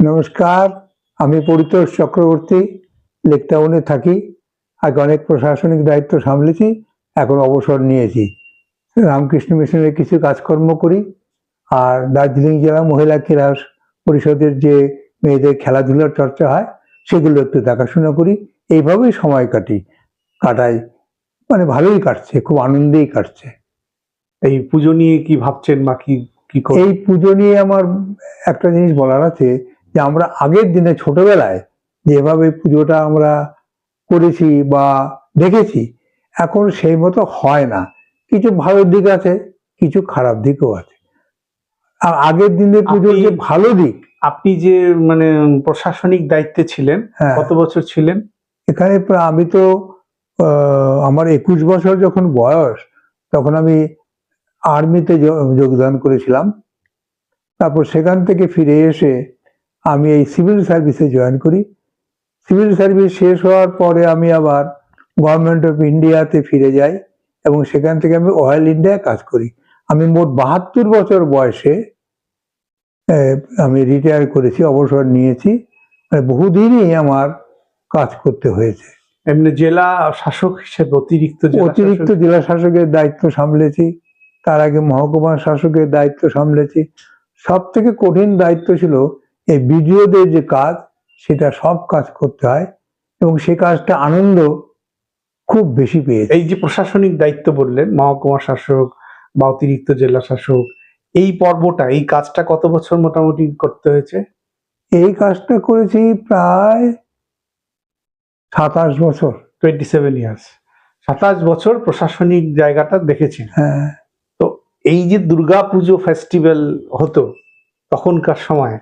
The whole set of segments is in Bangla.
নমস্কার আমি পরিতোষ চক্রবর্তী লেকটাউনে থাকি। আগে অনেক প্রশাসনিক দায়িত্ব সামলেছি এখন অবসর নিয়েছি। রামকৃষ্ণ মিশনের কিছু কাজকর্ম করি আর দার্জিলিং জেলা মহিলা ক্রীড়া পরিষদের যে মেয়েদের খেলাধুলার চর্চা হয় সেগুলো একটু দেখাশোনা করি। এইভাবেই সময় কাটি কাটাই। মানে ভালোই কাটছে খুব আনন্দেই কাটছে। এই পুজো নিয়ে কি ভাবছেন বা কি কি এই পুজো নিয়ে আমার একটা জিনিস বলার আছে যে আমরা আগের দিনে ছোটবেলায় যেভাবে পুজোটা আমরা করেছি বা দেখেছি এখন সেই মতো হয় না। কিছু ভালো দিক আছে কিছু খারাপ দিকও আছে। আর আগের দিনের পুজোর যে ভালো দিক আপনি যে মানে প্রশাসনিক দায়িত্বে ছিলেন হ্যাঁ। কত বছর ছিলেন? এখানে আমি তো আহ, আমার একুশ বছর যখন বয়স তখন আমি আর্মিতে যোগদান করেছিলাম। তারপর সেখান থেকে ফিরে এসে আমি এই সিভিল সার্ভিসে জয়েন করি। সিভিল সার্ভিস শেষ হওয়ার পরে আমি আবার গভর্নমেন্ট অফ ইন্ডিয়াতে ফিরে যাই এবং সেখান থেকে আমি অয়েল ইন্ডিয়ায় কাজ করি। আমি মোট বাহাত্তর বছর বয়সে আমি রিটায়ার করেছি অবসর নিয়েছি। মানে বহুদিনই আমার কাজ করতে হয়েছে। এমনি জেলা শাসক হিসেবে অতিরিক্ত অতিরিক্ত জেলা শাসকের দায়িত্ব সামলেছি। তার আগে মহকুমা শাসকের দায়িত্ব সামলেছি। সব থেকে কঠিন দায়িত্ব ছিল এই বিডিওদের যে কাজ সেটা সব কাজ করতে হয় এবং সে কাজটা আনন্দ খুব বেশি পেয়েছে। এই যে প্রশাসনিক দায়িত্ব বললেন মহকুমা শাসক বা অতিরিক্ত জেলা শাসক এই পর্বটা এই কাজটা কত বছর মোটামুটি করতে হয়েছে? এই কাজটা করেছি প্রায় সাতাশ বছর। টোয়েন্টি সেভেন ইয়ার্স সাতাশ বছর প্রশাসনিক জায়গাটা দেখেছি হ্যাঁ। তো এই যে দুর্গা পুজো ফেস্টিভ্যাল হতো তখনকার সময়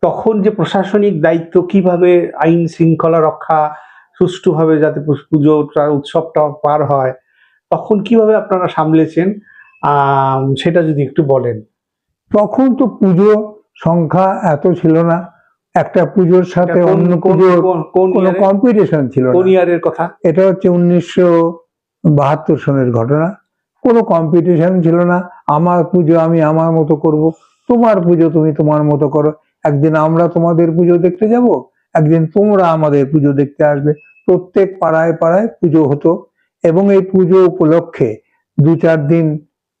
তখন যে প্রশাসনিক দায়িত্ব কীভাবে আইন শৃঙ্খলা রক্ষা সুষ্ঠুভাবে যাতে পুজোটা উৎসবটা পার হয় তখন কীভাবে আপনারা সামলেছেন? সেটা যদি একটু বলেন। তখন তো পুজো সংখ্যা এত ছিল না। একটা পুজোর সাথে অন্য কোন- পুজোর কম্পিটিশন ছিল কোন না ইয়ারের কথা? এটা হচ্ছে উনিশশো বাহাত্তর সনের ঘটনা। কোনো কম্পিটিশন ছিল না। আমার পুজো আমি আমার মতো করব। তোমার পুজো তুমি তোমার মতো করো। একদিন আমরা তোমাদের পুজো দেখতে যাব, একদিন তোমরা আমাদের পুজো দেখতে আসবে। প্রত্যেক পাড়ায় পাড়ায় পুজো হতো এবং এই পুজো উপলক্ষে দু চার দিন,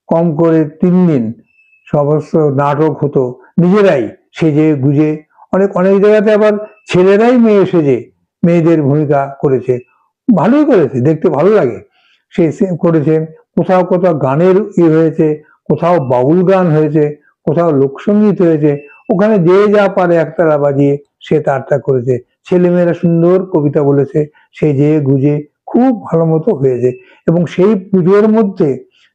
কম করে তিন দিন সমস্ত নাটক হতো। নিজেরাই সেজে গুজে, অনেক অনেক জায়গাতে আবার ছেলেরাই মেয়ে সেজে মেয়েদের ভূমিকা করেছে। ভালোই করেছে, দেখতে ভালো লাগে। সে করেছেন, কোথাও কোথাও গানের ই হয়েছে, কোথাও বাউল গান হয়েছে, কোথাও লোকসঙ্গীত হয়েছে ওখানে যে যা পারে একতারা বাজিয়ে সে তারটা করেছে। ছেলেমেয়েরা সুন্দর কবিতা বলেছে সে যে গুজে খুব ভালো মতো হয়েছে। এবং সেই পুজোর মধ্যে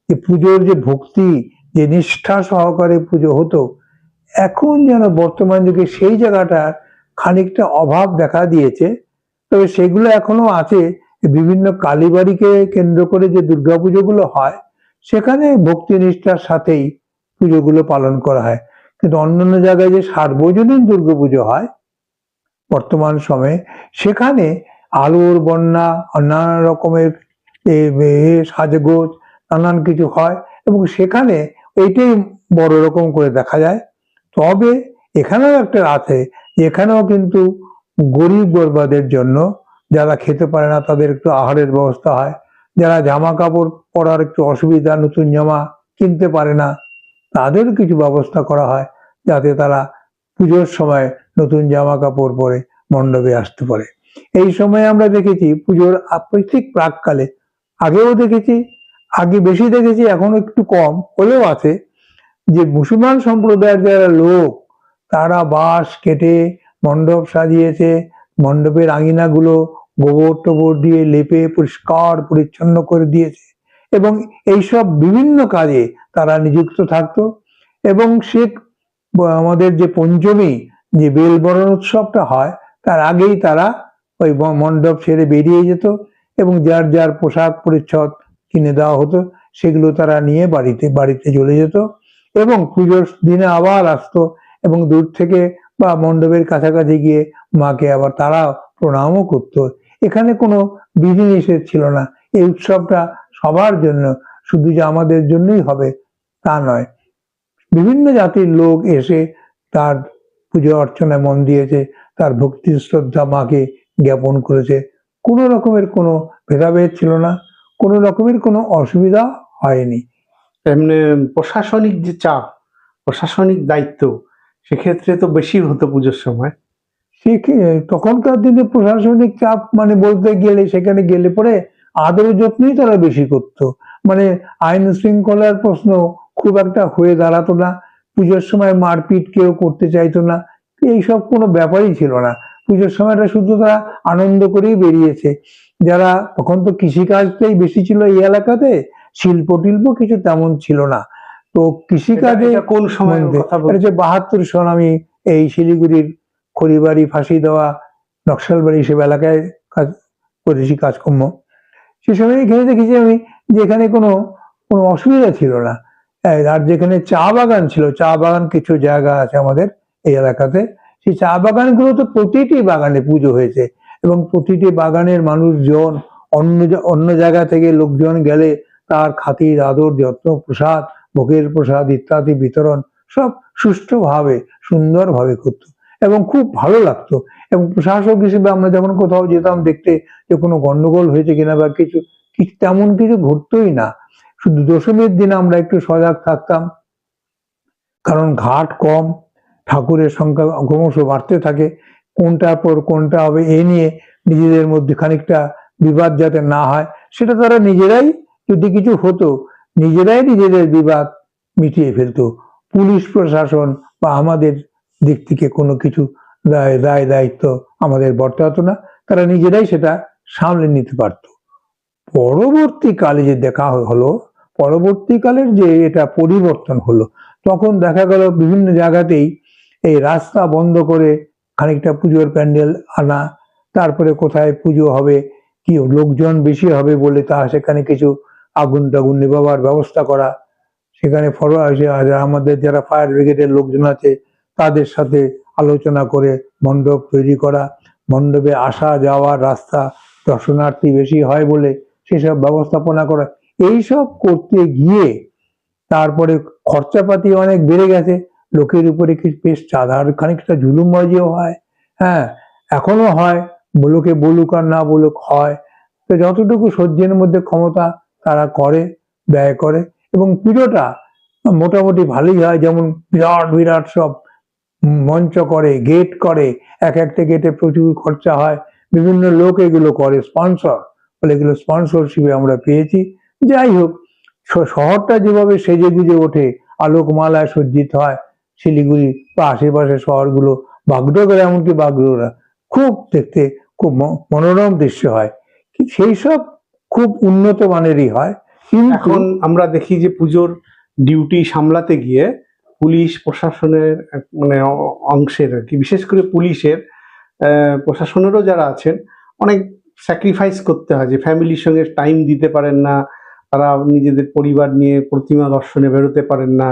যে পুজোর যে ভক্তি, যে নিষ্ঠা সহকারে পুজো হতো, এখন যেন বর্তমান যুগে সেই জায়গাটা খানিকটা অভাব দেখা দিয়েছে। তবে সেগুলো এখনও আছে। বিভিন্ন কালীবাড়িকে কেন্দ্র করে যে দুর্গাপুজোগুলো হয়, সেখানে ভক্তি নিষ্ঠার সাথেই পুজোগুলো পালন করা হয়। কিন্তু অন্যান্য জায়গায় যে সার্বজনীন দুর্গাপুজো হয়, বর্তমান সময়ে সেখানে আলোর বন্যা, নানা রকমের সাজগোজ, নানান কিছু হয় এবং সেখানে এইটাই বড় রকম করে দেখা যায়। তবে এখানেও একটা আছে, এখানেও কিন্তু গরিব বরবাদের জন্য যারা খেতে পারে না তাদের একটু আহারের ব্যবস্থা হয়, যারা জামা কাপড় পরার একটু অসুবিধা, নতুন জামা কিনতে পারে না তাদের কিছু ব্যবস্থা করা হয় যাতে তারা পুজোর সময় নতুন জামা কাপড় পরে মণ্ডপে আসতে পারে। এই সময় আমরা দেখেছি পুজোর আপ- ঠিক প্রাককালে আগেও দেখেছি, আগে বেশি দেখেছি এখন একটু কম হলেও আছে যে মুসলমান সম্প্রদায়ের যারা লোক, তারা বাঁশ কেটে মণ্ডপ সাজিয়েছে, মণ্ডপের আঙিনাগুলো গোবর টোবর দিয়ে লেপে পরিষ্কার পরিচ্ছন্ন করে দিয়েছে এবং এইসব বিভিন্ন কাজে তারা নিযুক্ত থাকতো। এবং সে আমাদের যে পঞ্চমী, যে বেলবরণ উৎসবটা হয়, তার আগেই তারা ওই মণ্ডপ ছেড়ে বেরিয়ে যেত এবং যার যার পোশাক পরিচ্ছদ কিনে দেওয়া হতো, সেগুলো তারা নিয়ে বাড়িতে বাড়িতে চলে যেত। এবং পুজোর দিনে আবার আসতো এবং দূর থেকে বা মণ্ডপের কাছাকাছি গিয়ে মাকে আবার তারা প্রণামও করতো। এখানে কোনো বিধিনিষেধ ছিল না। এই উৎসবটা সবার জন্য, শুধু যে আমাদের জন্যই হবে তা নয়। বিভিন্ন জাতির লোক এসে তার পুজো অর্চনায় মন দিয়েছে তার ভক্তি শ্রদ্ধা মাকে জ্ঞাপন করেছে। কোনো রকমের কোনো ভেদাভেদ ছিল না কোনো রকমের কোনো অসুবিধা হয়নি। এমনি প্রশাসনিক যে চাপ প্রশাসনিক দায়িত্ব সেক্ষেত্রে তো বেশি হতো পুজোর সময়। সে তখনকার দিনে প্রশাসনিক চাপ মানে বলতে গেলে সেখানে গেলে পরে আদর যত্নই তারা বেশি করত। মানে আইন শৃঙ্খলার প্রশ্ন খুব একটা হয়ে দাঁড়াতো না পুজোর সময় মারপিট কেউ করতে চাইতো না এইসব কোনো ব্যাপারই ছিল না। পুজোর সময়টা শুধু তারা আনন্দ করেই বেরিয়েছে। যারা তখন তো কৃষিকাজটাই বেশি ছিল এই এলাকাতে শিল্প টিল্প কিছু তেমন ছিল না। তো কৃষিকাজে কোন সময় হচ্ছে বাহাত্তর সন আমি এই শিলিগুড়ির খড়িবাড়ি ফাঁসি দেওয়া নকশালবাড়ি সব এলাকায় কাজ করেছি কাজকর্ম। সে সময় এখানে দেখেছি আমি যে এখানে কোনো কোনো অসুবিধা ছিল না। আর যেখানে চা বাগান ছিল, চা বাগান কিছু জায়গা আছে আমাদের এই এলাকাতে। সেই চা বাগানগুলো তো প্রতিটি বাগানে পুজো হয়েছে এবং প্রতিটি বাগানের মানুষজন অন্য অন্য জায়গা থেকে লোকজন গেলে তার খাতির, আদর, যত্ন, প্রসাদ, ভোগের প্রসাদ ইত্যাদি বিতরণ সব সুষ্ঠুভাবে, সুন্দরভাবে করত এবং খুব ভালো লাগতো। এবং প্রশাসক হিসেবে আমরা যখন কোথাও যেতাম দেখতে যে কোনো গন্ডগোল হয়েছে কিনা বা কিছু তেমন কিছু ঘটতোই না। শুধু দশমীর দিন আমরা একটু সজাগ থাকতাম, কারণ ঘাট কম, ঠাকুরের সংখ্যা ক্রমশ বাড়তে থাকে, কোনটার পর কোনটা হবে এ নিয়ে নিজেদের মধ্যে খানিকটা বিবাদ যাতে না হয়, সেটা তারা নিজেরাই যদি কিছু হতো, নিজেরাই নিজেদের বিবাদ মিটিয়ে ফেলতো। পুলিশ প্রশাসন বা আমাদের দিক থেকে কোনো কিছু দায় দায়, দায়িত্ব আমাদের বর্তাতো না, তারা নিজেরাই সেটা সামলে নিতে পারতো। পরবর্তীকালে যে দেখা হলো পরবর্তীকালের যে এটা পরিবর্তন হলো, তখন দেখা গেল বিভিন্ন জায়গাতেই এই রাস্তা বন্ধ করে খানিকটা পুজোর প্যান্ডেল আনা, তারপরে কোথায় পুজো হবে, কি লোকজন বেশি হবে বলে তা সেখানে কিছু আগুন টাগুন নেবাবার ব্যবস্থা করা, সেখানে আমাদের যারা ফায়ার ব্রিগেডের লোকজন আছে, তাদের সাথে আলোচনা করে মণ্ডপ তৈরি করা, মণ্ডপে আসা যাওয়ার রাস্তা দর্শনার্থী বেশি হয় বলে সেসব ব্যবস্থাপনা করা এইসব করতে গিয়ে তারপরে খরচাপাতি অনেক বেড়ে গেছে। লোকের উপরে বেশ চাঁদার খানিকটা জুলুমবাজিও হয়। হ্যাঁ এখনও হয় লোকে বলুক আর না বলুক হয়। তো যতটুকু সহ্যের মধ্যে ক্ষমতা তারা করে, ব্যয় করে এবং পুজোটা মোটামুটি ভালোই হয়। যেমন বিরাট বিরাট সব মঞ্চ করে গেট করে, এক একটা গেটে প্রচুর খরচা হয়। বিভিন্ন লোক এগুলো করে স্পন্সর বলে এগুলো স্পন্সরশিপে আমরা পেয়েছি। যাই হোক শহরটা যেভাবে সেজে গুজে ওঠে, আলোকমালায় সজ্জিত হয় শিলিগুড়ি বা আশেপাশে শহরগুলো বাগডোগরা, এমনকি বাগডোগরা খুব দেখতে খুব মনোরম দৃশ্য হয়। সেই সব খুব উন্নত মানেরই হয়। এখন আমরা দেখি যে পুজোর ডিউটি সামলাতে গিয়ে পুলিশ প্রশাসনের মানে অংশের আর কি, বিশেষ করে পুলিশের প্রশাসনেরও যারা আছেন, অনেক স্যাক্রিফাইস করতে হয় যে ফ্যামিলির সঙ্গে টাইম দিতে পারেন না তারা নিজেদের পরিবার নিয়ে প্রতিমা দর্শনে বেরোতে পারেন না।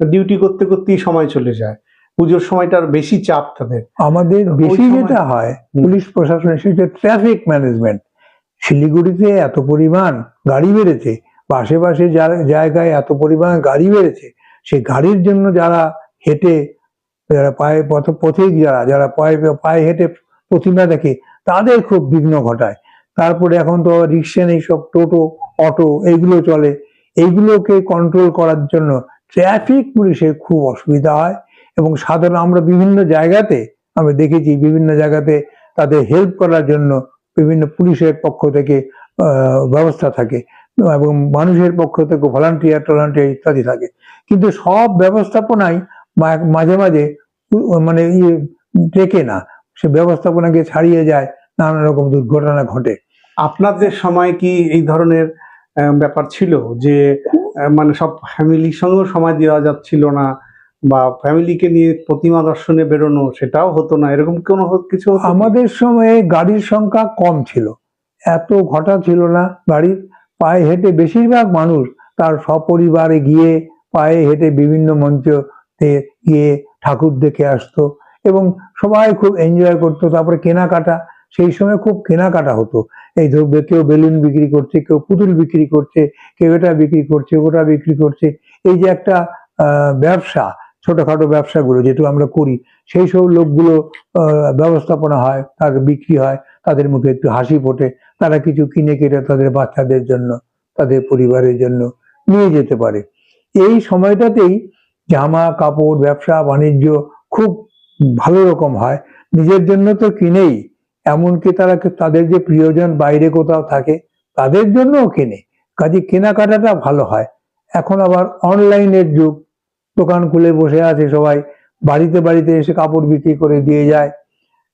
ডিউটি করতে করতেই সময় চলে যায়। পুজোর সময়টার বেশি চাপ তাদের। আমাদের বেশি যেটা হয় পুলিশ প্রশাসনের সেটা ট্রাফিক ম্যানেজমেন্ট শিলিগুড়িতে এত পরিমাণ গাড়ি বেড়েছে বা আশেপাশে জায়গায় এত পরিমাণ গাড়ি বেড়েছে সেই গাড়ির জন্য যারা হেঁটে যারা পায়ে পথ পথিক যারা যারা পায়ে পায়ে হেঁটে প্রতিমা দেখে তাদের খুব বিঘ্ন ঘটায়। তারপরে এখন তো রিক্সা নেই, সব টোটো, অটো এইগুলো চলে। এইগুলোকে কন্ট্রোল করার জন্য ট্রাফিক পুলিশের খুব অসুবিধা হয় এবং সাধারণ আমরা বিভিন্ন জায়গাতে আমি দেখেছি বিভিন্ন জায়গাতে তাদের হেল্প করার জন্য বিভিন্ন পুলিশের পক্ষ থেকে ব্যবস্থা থাকে এবং মানুষের পক্ষ থেকে ভলান্টিয়ার টলান্টিয়ার ইত্যাদি থাকে। কিন্তু সব ব্যবস্থাপনাই মাঝে মাঝে মানে ইয়ে টেকে না। সে ব্যবস্থাপনাকে ছাড়িয়ে যায় নানা রকম দুর্ঘটনা ঘটে। আপনাদের সময় কি এই ধরনের ব্যাপার ছিল যে মানে সব ফ্যামিলির সঙ্গেও সময় দেওয়া যাচ্ছিল না বা ফ্যামিলিকে নিয়ে প্রতিমা দর্শনে বেরোনো সেটাও হতো না? এরকম কোনো কিছু আমাদের সময়ে গাড়ির সংখ্যা কম ছিল। এত ঘটা ছিল না গাড়ির। পায়ে হেঁটে বেশিরভাগ মানুষ তার সপরিবারে গিয়ে পায়ে হেঁটে বিভিন্ন মঞ্চতে গিয়ে ঠাকুর দেখে আসতো এবং সবাই খুব এনজয় করতো। তারপরে কেনাকাটা সেই সময় খুব কেনাকাটা হতো। এই কেউ বেলুন বিক্রি করছে, কেউ পুতুল বিক্রি করছে, কেউ এটা বিক্রি করছে, ওটা বিক্রি করছে। এই যে একটা ব্যবসা, ছোটখাটো ব্যবসাগুলো যেটু আমরা করি, সেই সব লোকগুলো ব্যবস্থাপনা হয় তাদের বিক্রি হয়, তাদের মুখে একটু হাসি ফোটে, তারা কিছু কিনে কেটে তাদের বাচ্চাদের জন্য, তাদের পরিবারের জন্য নিয়ে যেতে পারে। এই সময়টাতেই জামা কাপড়, ব্যবসা, বাণিজ্য খুব ভালো রকম হয়। নিজের জন্য তো কিনেই এমনকি তারা তাদের যে প্রিয়জন বাইরে কোথাও থাকে তাদের জন্যও কেনে। কাজে কেনাকাটাটা ভালো হয়। এখন আবার অনলাইনের যুগ। দোকান খুলে বসে আছে সবাই। বাড়িতে বাড়িতে এসে কাপড় বিক্রি করে দিয়ে যায়।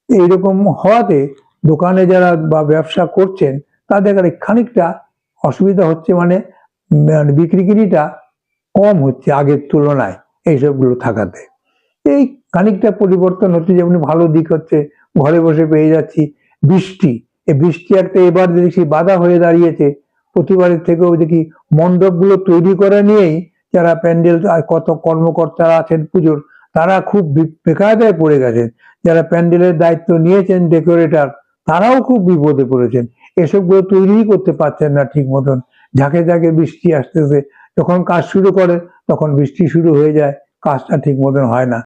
এইরকম হওয়াতে দোকানে যারা বা ব্যবসা করছেন তাদের খানিকটা অসুবিধা হচ্ছে মানে উম, বিক্রিগিরিটা কম হচ্ছে আগের তুলনায় এইসবগুলো থাকাতে। এই খানিকটা পরিবর্তন হচ্ছে যেমন ভালো দিক হচ্ছে ঘরে বসে পেয়ে যাচ্ছি বৃষ্টি। এই বৃষ্টি একটা এবার দেখছি বাধা হয়ে দাঁড়িয়েছে, প্রতিবারের থেকেও দেখি মণ্ডপগুলো তৈরি করা নিয়েই যারা প্যান্ডেল আর কত কর্মকর্তারা আছেন পুজোর, তারা খুব বেকায়দায় পড়ে গেছেন। যারা প্যান্ডেলের দায়িত্ব নিয়েছেন ডেকোরেটর, তারাও খুব বিপদে পড়েছেন। এসবগুলো তৈরিই করতে পারছেন না ঠিক মতন। ঝাঁকে ঝাঁকে বৃষ্টি আসতেছে, যখন কাজ শুরু করে, তখন বৃষ্টি শুরু হয়ে যায়, কাজটা ঠিক মতন হয় না।